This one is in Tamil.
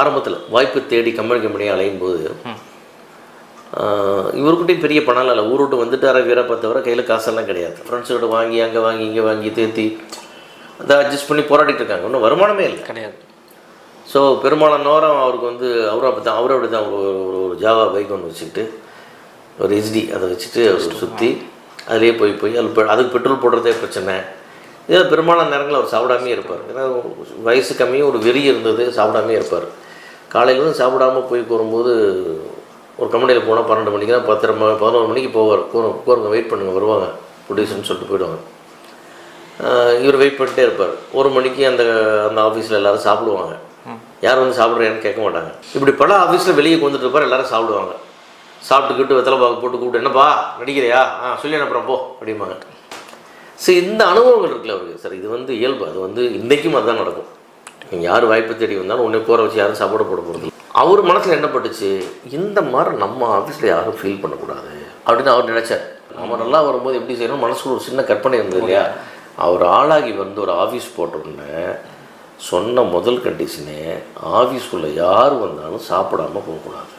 ஆரம்பத்தில் வாய்ப்பு தேடி கம்பெனி கம்பெனியாக அலையும் போது இவருக்கிட்டையும் பெரிய பணம் இல்லை. ஊர் விட்டு வந்துட்டார வீரப்ப தவிர கையில் காசெல்லாம் கிடையாது. ஃப்ரெண்ட்ஸோட வாங்கி அங்கே வாங்கி இங்கே வாங்கி தேத்தி அதை அட்ஜஸ்ட் பண்ணி போராடிட்டு இருக்காங்க. ஒன்றும் வருமானமே இல்லை. கிடையாது. ஸோ பெரும்பாலான நேரம் அவருக்கு வந்து அவரும் அப்படி தான் அவரும் அப்படி தான் ஒரு ஒரு ஒரு ஜாவா பைக் ஒன்று வச்சுக்கிட்டு ஒரு ஹெச்டி அதை வச்சுட்டு அவர் சுற்றி அதிலே போய் போய் அது அதுக்கு பெட்ரோல் போடுறதே பிரச்சனை. இதில் பெரும்பாலான நேரங்களில் அவர் சாப்பிடாமே இருப்பார். ஏன்னா வயசு கம்மியும் ஒரு வெறி இருந்தது சாப்பிடாமே இருப்பார். காலையிலேருந்து சாப்பிடாம போய் வரும்போது ஒரு கம்பெனியில் போனால் பன்னெண்டு மணிக்கு தான் பத்தரை பதினோரு மணிக்கு போவார். கூறுங்க கூறுங்க வெயிட் பண்ணுங்க வருவாங்க. ப்ரொடியூசர்னு சொல்லிட்டு போயிடுவாங்க. இவர் வெயிட் பண்ணிட்டே இருப்பார். ஒரு மணிக்கு அந்த அந்த ஆஃபீஸில் எல்லாரும் சாப்பிடுவாங்க. யார் வந்து சாப்பிட்றேன்னு கேட்க மாட்டாங்க. இப்படி பல ஆஃபீஸில் வெளியே வந்துட்டு இருப்பார் எல்லாரும் சாப்பிடுவாங்க. சாப்பிட்டுக்கிட்டு வெத்தலை பாக்கு போட்டு கூப்பிட்டு என்னப்பா நடிக்கிறியா? ஆ சொல்லி அனுப்புகிறேன் போ அப்படிம்பாங்க. சரி இந்த அனுபவங்கள் இருக்குல்ல அவருக்கு. சார் இது வந்து இயல்பு. அது வந்து இன்றைக்கும் அதுதான் நடக்கும். நீங்கள் யார் வாய்ப்பு தேடி வந்தாலும் உன்னை போகிற வச்சு யாரும் சாப்பாடு போட போகிறது அவர் மனசில் என்ன பட்டுச்சு? இந்த மாதிரி நம்ம ஆஃபீஸில் யாரும் ஃபீல் பண்ணக்கூடாது. அப்படின்னு அவர் நினச்சார். நம்ம நல்லா வரும்போது எப்படி செய்யணும் மனசுக்குள்ள ஒரு சின்ன கற்பனை இருந்தது இல்லையா? அவர் ஆளாகி வந்து ஒரு ஆஃபீஸ் போட்டோன்னே சொன்ன முதல் கண்டிஷனே ஆஃபீஸ்க்குள்ளே யார் வந்தாலும் சாப்பிடாம போகக்கூடாது.